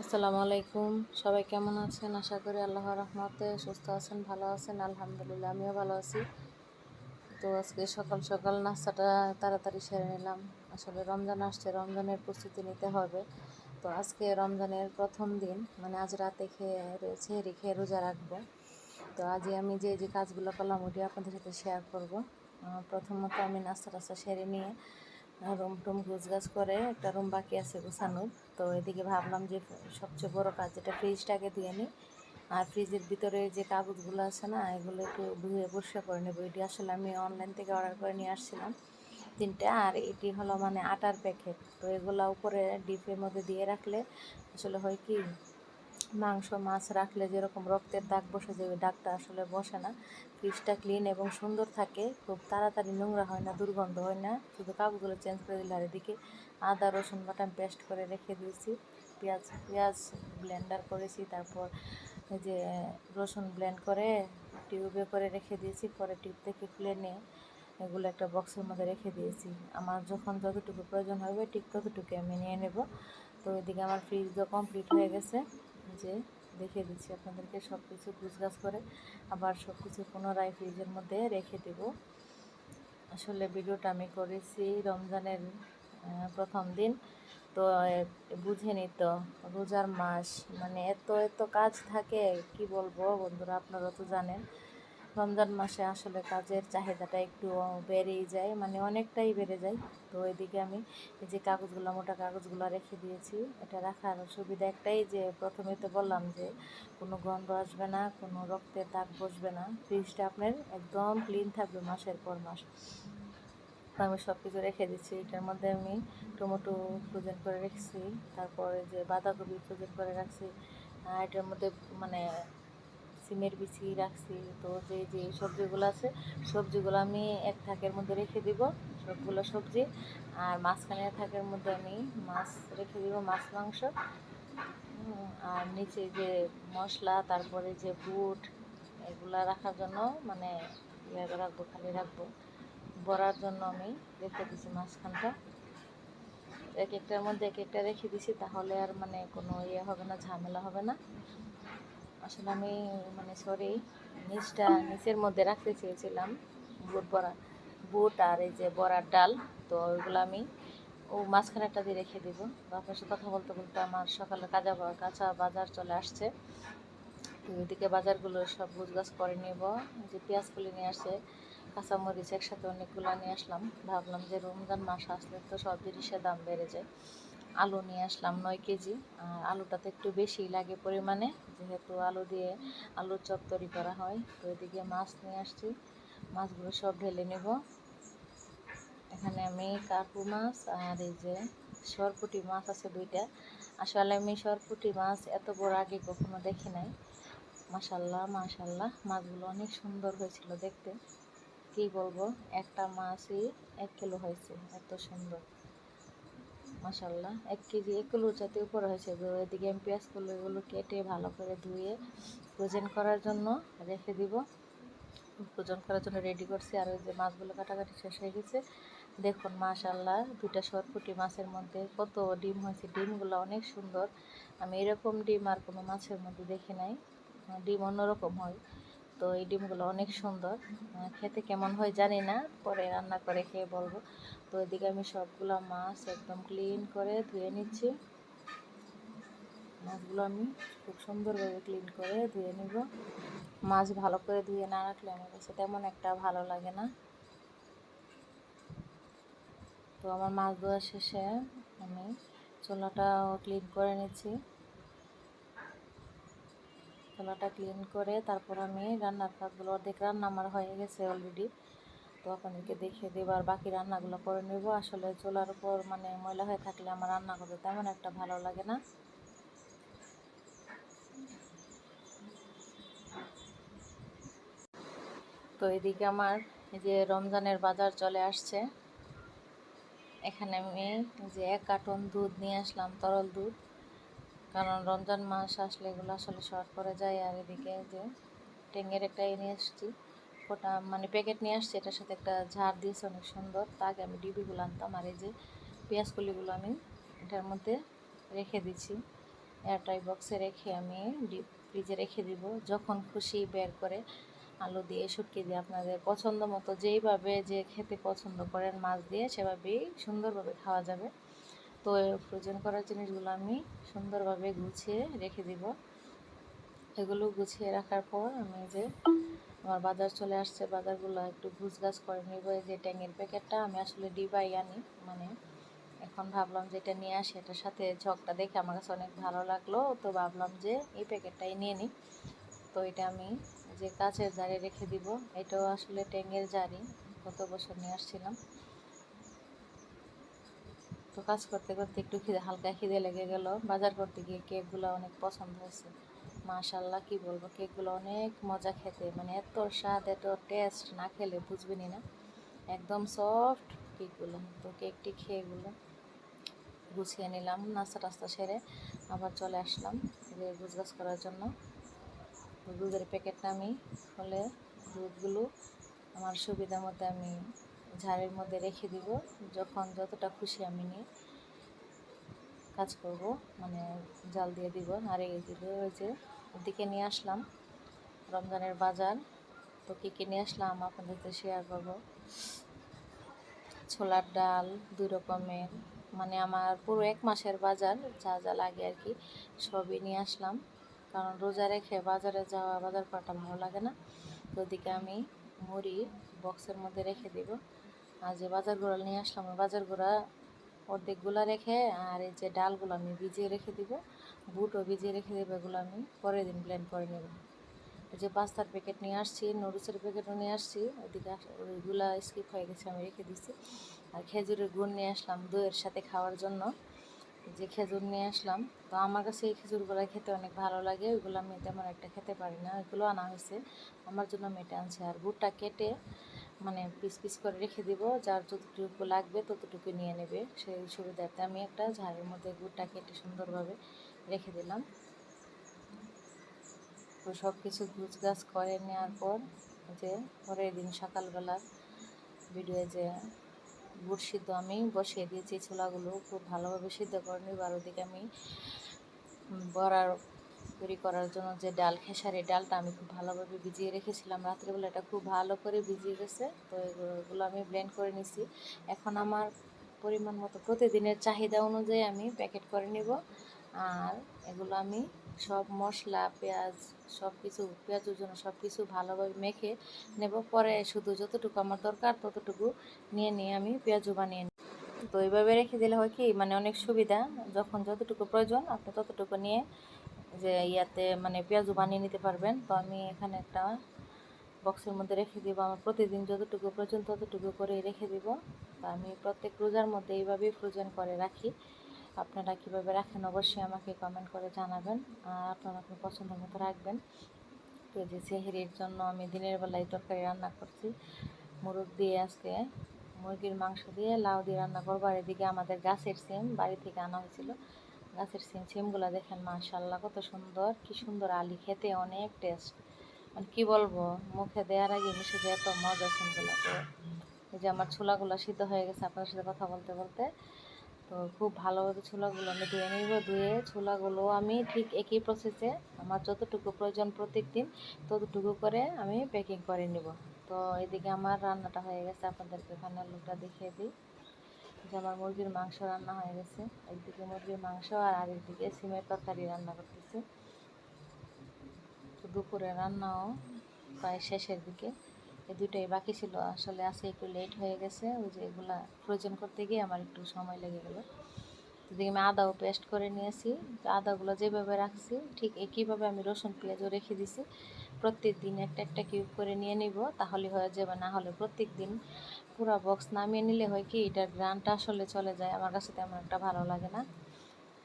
আসসালামু আলাইকুম। সবাই কেমন আছেন? আশা করি আল্লাহ রহমতে সুস্থ আছেন, ভালো আছেন, আলহামদুলিল্লাহ আমিও ভালো আছি। তো আজকে সকাল সকাল নাস্তাটা তাড়াতাড়ি সেরে নিলাম। আসলে রমজান আসছে, রমজানের প্রস্তুতি নিতে হবে। তো আজকে রমজানের প্রথম দিন মানে আজ রাতে খেয়ে রয়েছে রেখে রোজা রাখব। তো আজই আমি যে যে কাজগুলো করলাম ওটি আপনাদের সাথে শেয়ার করব। প্রথমত আমি নাস্তা টাস্তা সেরে নিয়ে রুম টুম গুছগাছ করে একটা রুম বাকি আছে গোছানোর। তো এদিকে ভাবলাম যে সবচেয়ে বড় কাজ যেটা ফ্রিজটাকে দিয়ে নিই আর ফ্রিজের ভিতরে যে কাগজগুলো আছে না, এগুলো একটু ধুয়ে পরিষ্কার করে নেব। এটি আসলে আমি অনলাইন থেকে অর্ডার করে নিয়ে আসছিলাম তিনটা। আর এটি হলো মানে আটার প্যাকেট তো এগুলো উপরে ডিপের মধ্যে দিয়ে রাখলে আসলে হয় কি মাংস, মাছ রাখলে যেরকম রক্তের দাগ বসে যায়, ওই দাগটা আসলে বসে না। ফ্রিজটা ক্লিন এবং সুন্দর থাকে, খুব তাড়াতাড়ি নোংরা হয় না, দুর্গন্ধ হয় না। শুধু কাগজগুলো চেঞ্জ করে দিলে আর এদিকে আদা, রসুন বাটাম পেস্ট করে রেখে দিয়েছি। পেঁয়াজ পেঁয়াজ ব্লেন্ডার করেছি, তারপর যে রসুন ব্লেন্ড করে টিউবে করে রেখে দিয়েছি, পরে টিউব থেকে খুলে নিয়ে এগুলো একটা বক্সের মধ্যে রেখে দিয়েছি। আমার যখন যতটুকু প্রয়োজন হবে, ঠিক ততটুকু আমি নিয়ে নেব। তো এদিকে আমার ফ্রিজও কমপ্লিট হয়ে গেছে। যে দেখিয়ে দিচ্ছি আপনাদেরকে সব কিছু গুছগাছ করে আবার সব কিছু পুনরায় ফ্রিজের মধ্যে রেখে দেব। আসলে ভিডিওটা আমি করেছি রমজানের প্রথম দিন। তো বুঝে তো, রোজার মাস মানে এত এত কাজ থাকে, কি বলব বন্ধুরা, আপনারা তো জানেন। রমজান মাসে আসলে কাজের চাহিদাটা একটু বেড়েই যায় মানে অনেকটাই বেড়ে যায়। তো এদিকে আমি এই যে কাগজগুলো, মোটা কাগজগুলো রেখে দিয়েছি, এটা রাখার সুবিধা একটাই যে, প্রথমে তো বললাম যে, কোনো গন্ধ আসবে না, কোনো রক্তের দাগ বসবে না, ফ্রিজটা আপনার একদম ক্লিন থাকবে মাসের পর মাস। আমি সব কিছু রেখে দিচ্ছি, এটার মধ্যে আমি টমেটো ফ্রোজেন করে রেখেছি, তারপরে যে বাঁধাকপি ফ্রোজেন করে রাখছি এটার মধ্যে মানে সিমের বিচি রাখছি। তো যে যে সবজিগুলো আছে, সবজিগুলো আমি এক থাকের মধ্যে রেখে দিব, সবগুলো সবজি। আর মাঝখানের থাকের মধ্যে আমি মাছ রেখে দিব, মাছ, মাংস। আর নিচে যে মশলা, তারপরে যে বুট, এগুলা রাখার জন্য মানে ইয়ে রাখব, খালি রাখব। বড়ার জন্য আমি রেখে দিছি মাঝখানটা। এক একটার মধ্যে এক একটা রেখে দিছি, তাহলে আর মানে কোনো ইয়ে হবে না, ঝামেলা হবে না। আসলে আমি মানে সরি, নিচটা, নিচের মধ্যে রাখতে চেয়েছিলাম বুট বড়া, বুট আর এই যে বড়ার ডাল, তো ওইগুলো আমি ও মাঝখানেরটা দিয়ে রেখে দিব। আপনার সাথে কথা বলতে বলতে আমার সকালে কাঁচা কাঁচা বাজার চলে আসছে। তো এদিকে বাজারগুলো সব গুছগাছ করে নেব। যে পেঁয়াজ কুলি নিয়ে আসছে কাঁচামরিচ একসাথে অনেকগুলো নিয়ে আসলাম। ভাবলাম যে রমজান মাস আসলে তো সব জিনিসের দাম বেড়ে যায়। আলু নিয়ে আসলাম নয় কেজি। আর আলুটা তো একটু বেশি লাগে পরিমাণে, যেহেতু আলু দিয়ে আলুর চপ তৈরি করা হয়। তো এদিকে মাছ নিয়ে আসছি, মাছগুলো সব ঢেলে নেব। এখানে আমি কাকু মাছ আর এই যে সরপুটি মাছ আছে দুইটা। আসলে আমি সরপুটি মাছ এত বড় আগে কখনো দেখি নাই। মাশাল্লাহ মাশাল্লাহ, মাছগুলো অনেক সুন্দর হয়েছিল দেখতে। কি বলব, একটা মাছই এক কিলো হয়েছে, এত সুন্দর। মাশাল্লাহ এক কেজি এক কিলো যাতে উপরে হয়েছে তো এদিকে আমি পেঁয়াজগুলো এগুলো কেটে ভালো করে ধুয়ে ফ্রোজেন করার জন্য রেখে দিব। ফ্রোজন করার জন্য রেডি করছি। আর ওই যে মাছগুলো কাটাকাটি শেষ হয়ে গেছে। দেখুন মাশাল্লাহ দুইটা সরপুটি মাছের মধ্যে কত ডিম হয়েছে। ডিমগুলো অনেক সুন্দর। আমি এরকম ডিম আর কোনো মাছের মধ্যে দেখি নাই। ডিম অন্যরকম হয়। তো এই ডিমগুলো অনেক সুন্দর। খেতে কেমন হয় জানি না, পরে রান্না করে খেয়ে বলব। তো এদিকে আমি সবগুলো মাছ একদম ক্লিন করে ধুয়ে নিচ্ছি। মাছগুলো আমি খুব সুন্দরভাবে ক্লিন করে ধুয়ে নিব। মাছ ভালো করে ধুয়ে না রাখলে আমার কাছে তেমন একটা ভালো লাগে না। তো আমার মাছ ধোয়া শেষে আমি চোলাটাও ক্লিন করে নিচ্ছি। চোলাটা ক্লিন করে তারপর আমি রান্নার কাজগুলো অর্ধেক রান্না আমার হয়ে গেছে অলরেডি তো আপনাদেরকে দেখিয়ে দেবো আর বাকি রান্নাগুলো করে নেব। আসলে চোলার উপর মানে ময়লা হয়ে থাকলে আমার রান্না করতে তেমন একটা ভালো লাগে না। তো এদিকে আমার এই যে রমজানের বাজার চলে আসছে। এখানে আমি যে এক কার্টন দুধ নিয়ে আসলাম, তরল দুধ। কারণ রমজান মাস আসলে এগুলো আসলে শর্ট পড়ে যায় আর এদিকে যে টেঙ্গের একটা এ নিয়ে এসেছি ওটা মানে প্যাকেট নিয়ে আসছি, এটার সাথে একটা ঝাড় দিয়েছে অনেক সুন্দর। তা আগে আমি ডিবিগুলো আনতাম আর এই যে পেঁয়াজ কলিগুলো আমি এটার মধ্যে রেখে দিচ্ছি এয়ারটাই বক্সে রেখে আমি ডিপ ফ্রিজে রেখে দিব। যখন খুশি বের করে আলু দিয়ে, শুটকি দিয়ে আপনাদের পছন্দ মতো যেইভাবে যে খেতে পছন্দ করেন মাছ দিয়ে সেভাবেই সুন্দরভাবে খাওয়া যাবে। তো ফ্রোজেন করার জিনিসগুলো আমি সুন্দরভাবে গুছিয়ে রেখে দিব। এগুলো গুছিয়ে রাখার পর আমি যে আমার বাজার চলে আসছে, বাজারগুলো একটু গাছ করে নিব। এই যে ট্যাঙের প্যাকেটটা আমি আসলে ডিবাই আনি মানে এখন ভাবলাম যে এটা নিয়ে আসি এটার সাথে ঝকটা দেখে আমার কাছে অনেক ভালো লাগল। তো ভাবলাম যে এই প্যাকেটটাই নিয়ে নিই। তো এটা আমি যে কাচের জারে রেখে দিব, এটাও আসলে ট্যাঙের জারি গত বছর নিয়ে আসছিলাম। তো কাজ করতে করতে একটু খিদে, হালকা খিদে লেগে গেল। বাজার করতে গিয়ে কেকগুলো অনেক পছন্দ হয়েছে। মাশাল্লাহ কি বলব, কেকগুলো অনেক মজা খেতে। মানে এত স্বাদ, এত টেস্ট না খেলে বুঝবেনই না। একদম সফট কেকগুলো। তো কেকটি খেয়ে এগুলো গুছিয়ে নিলাম, নাস্তা টাস্তা সেরে আবার চলে আসলাম গুজগাছ করার জন্য। দুধের প্যাকেটটা আমি হলে দুধগুলো আমার সুবিধা মতো আমি ঝাড়ের মধ্যে রেখে দিব। যখন যতটা খুশি আমি নিয়ে কাজ করব মানে জাল দিয়ে দিব এই দিব ওই যে ওদিকে নিয়ে আসলাম, রমজানের বাজার। তো কী কী নিয়ে আসলাম আপনাদের শেয়ার করব? ছোলার ডাল, দুই রকমের মানে আমার পুরো এক মাসের বাজার, যা যা লাগে আর কি, সবই নিয়ে আসলাম। কারণ রোজা রেখে বাজারে যাওয়া, বাজার করাটা ভালো লাগে না। ওদিকে আমি মুড়ি বক্সের মধ্যে রেখে দিব। আর যে বাজারগুলো নিয়ে আসলাম বাজারগুলো অর্ধেকগুলো রেখে আর এই যে ডালগুলো আমি ভিজিয়ে রেখে দিব, বুটও ভিজিয়ে রেখে দেবো, এগুলো আমি পরের দিন ব্লেন্ড করে নেব। যে পাস্তার প্যাকেট নিয়ে আসছি নুডলসের প্যাকেটও নিয়ে আসছি, ওইদিকে ওইগুলা স্কিপ হয়ে গেছে, আমি রেখে দিছি। আর খেজুরের গুড় নিয়ে আসলাম দইয়ের সাথে খাওয়ার জন্য। যে খেজুর নিয়ে আসলাম, তো আমার কাছে এই খেজুরগুলো খেতে অনেক ভালো লাগে, ওইগুলো আমি তেমন একটা খেতে পারি না, ওইগুলো আনা হয়েছে। আমার জন্য মেটে আনছে। আর গুড়টা কেটে মানে পিস পিস করে রেখে দিব। যার যতটুকু লাগবে ততটুকু নিয়ে নেবে। সেই সুবিধাতে আমি একটা ঝাড়ের মধ্যে গুড়টা কেটে সুন্দরভাবে রেখে দিলাম। তো সব কিছু গাছ করে নেওয়ার পর যে পরের দিন সকালবেলার ভিডিও যে গুড় সিদ্ধ আমি বসিয়ে দিয়েছি ছোলাগুলো খুব ভালোভাবে সিদ্ধ করে নিব। আর ওদিকে আমি বড়ার তৈরি করার জন্য যে ডাল খেসারি ডালটা আমি খুব ভালোভাবে ভিজিয়ে রেখেছিলাম। রাত্রিবেলা এটা খুব ভালো করে ভিজিয়ে গেছে, তো এগুলো আমি ব্লেন্ড করে নিছি। এখন আমার পরিমাণ মতো প্রতিদিনের চাহিদা অনুযায়ী আমি প্যাকেট করে নিব। আর এগুলো আমি সব মশলা, পেঁয়াজ সব কিছু পেঁয়াজের জন্য সব কিছু ভালোভাবে মেখে নেব। পরে শুধু যতটুকু আমার দরকার ততটুকু নিয়ে নিয়ে আমি পেঁয়াজও বানিয়ে নিই তো এইভাবে রেখে দিলে হয় কি মানে অনেক সুবিধা। যখন যতটুকু প্রয়োজন, আপনি ততটুকু নিয়ে যে ইয়াতে মানে পেঁয়াজও বানিয়ে নিতে পারবেন। তো আমি এখানে একটা বক্সের মধ্যে রেখে দিব। আমার প্রতিদিন যতটুকু প্রয়োজন ততটুকু করে রেখে দিব। তো আমি প্রত্যেক রোজার মধ্যে এইভাবেই ফ্রোজেন করে রাখি। আপনারা কীভাবে রাখেন অবশ্যই আমাকে কমেন্ট করে জানাবেন। আর আপনারা আপনার পছন্দ মতো রাখবেন। তো যে সেহেরির জন্য আমি দিনের বেলায় তরকারি রান্না করছি। মুরগ দিয়ে আজকে মুরগির মাংস দিয়ে, লাউ দিয়ে রান্না করব। আর এদিকে আমাদের গাছের সিম বাড়ি থেকে আনা হয়েছিল। গাছের সিম সিমগুলো দেখেন মাশাল্লাহ কত সুন্দর। কি সুন্দর আলি, খেতে অনেক টেস্ট মানে কী বলব, মুখে দেওয়ার আগে মিশে যায় এত মজা সিমগুলো তো এই যে আমার ছোলাগুলো সিদ্ধ হয়ে গেছে আপনার সাথে কথা বলতে বলতে। তো খুব ভালোভাবে ছোলাগুলো আমি ধুয়ে নিব, ধুয়ে ছোলাগুলো আমি ঠিক একই প্রসেসে আমার যতটুকু প্রয়োজন প্রত্যেক দিন ততটুকু করে আমি প্যাকিং করে নিব। তো এদিকে আমার রান্নাটা হয়ে গেছে, আপনাদেরকে ফাইনাল লুকটা দেখিয়ে দিই। যে আমার মুরগির মাংস রান্না হয়ে গেছে। একদিকে মুরগির মাংস আর আরেকদিকে সিমের তরকারি রান্না করতেছি। তো দুপুরে রান্নাও প্রায় শেষের দিকে। এই দুটোই বাকি ছিল। আসলে আজকে একটু লেট হয়ে গেছে। ওই যে এগুলা ফ্রোজেন করতে গিয়ে আমার একটু সময় লেগে গেলো। এদিকে আমি আদাও পেস্ট করে নিয়েছি। আদাগুলো যেভাবে রাখছি, ঠিক একইভাবে আমি রসুন পেঁয়াজও রেখে দিছি। প্রত্যেক দিন একটা একটা কিউব করে নিয়ে নিব, তাহলে হয়ে যাবে, না হলে প্রত্যেক দিন পুরো বক্স নামিয়ে নিলে হয় কি, এটার গ্রানটা আসলে চলে যায়। আমার কাছে তেমন একটা ভালো লাগে না।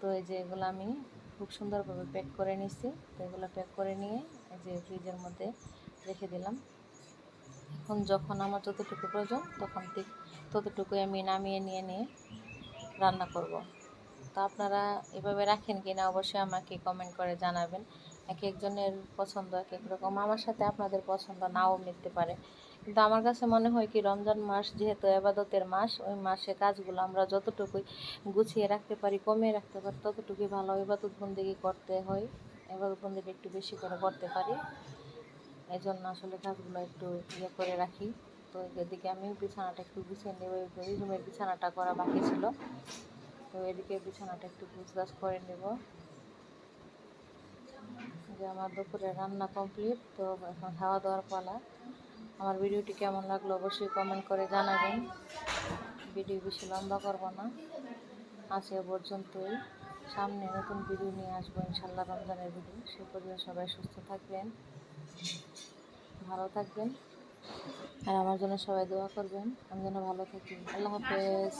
তো এই যে এগুলো আমি খুব সুন্দরভাবে প্যাক করে নিছি। তো এগুলো প্যাক করে নিয়ে এই যে ফ্রিজের মধ্যে রেখে দিলাম। এখন যখন আমার যতটুকু প্রয়োজন, তখন ঠিক ততটুকুই আমি নামিয়ে নিয়ে নিয়ে রান্না করব। তো আপনারা এভাবে রাখেন কি না অবশ্যই আমাকে কমেন্ট করে জানাবেন। এক একজনের পছন্দ এক এক রকম। আমার সাথে আপনাদের পছন্দ নাও মিলতে পারে। কিন্তু আমার কাছে মনে হয় কি, রমজান মাস যেহেতু আবাদতের মাস, ওই মাসে কাজগুলো আমরা যতটুকুই গুছিয়ে রাখতে পারি, কমিয়ে রাখতে পারি, ততটুকুই ভালো এবাদত বন্দিগি করতে হয়। ইবাদত বন্দিগি একটু বেশি করে করতে পারি। এই জন্য আসলে কাজগুলো একটু ইয়ে করে রাখি। তো এদিকে আমি বিছানাটা একটু গুছিয়ে নেব রুমের বিছানাটা করা বাকি ছিল। তো এদিকে বিছানাটা একটু গুছগাছ করে নেব। যে আমার দুপুরে রান্না কমপ্লিট তো এখন খাওয়া দাওয়ার পালা। আমার ভিডিওটি কেমন লাগল অবশ্যই কমেন্ট করে জানাবেন। ভিডিও বেশি লম্বা করব না। আজ এ পর্যন্তই। সামনে নতুন ভিডিও নিয়ে আসব ইনশাল্লাহ রমজানের ভিডিও। সে পর্যন্ত সবাই সুস্থ থাকবেন, ভালো থাকবেন, আর আমার জন্য সবাই দোয়া করবেন। আমি যেন ভালো থাকি। আল্লাহ হাফেজ।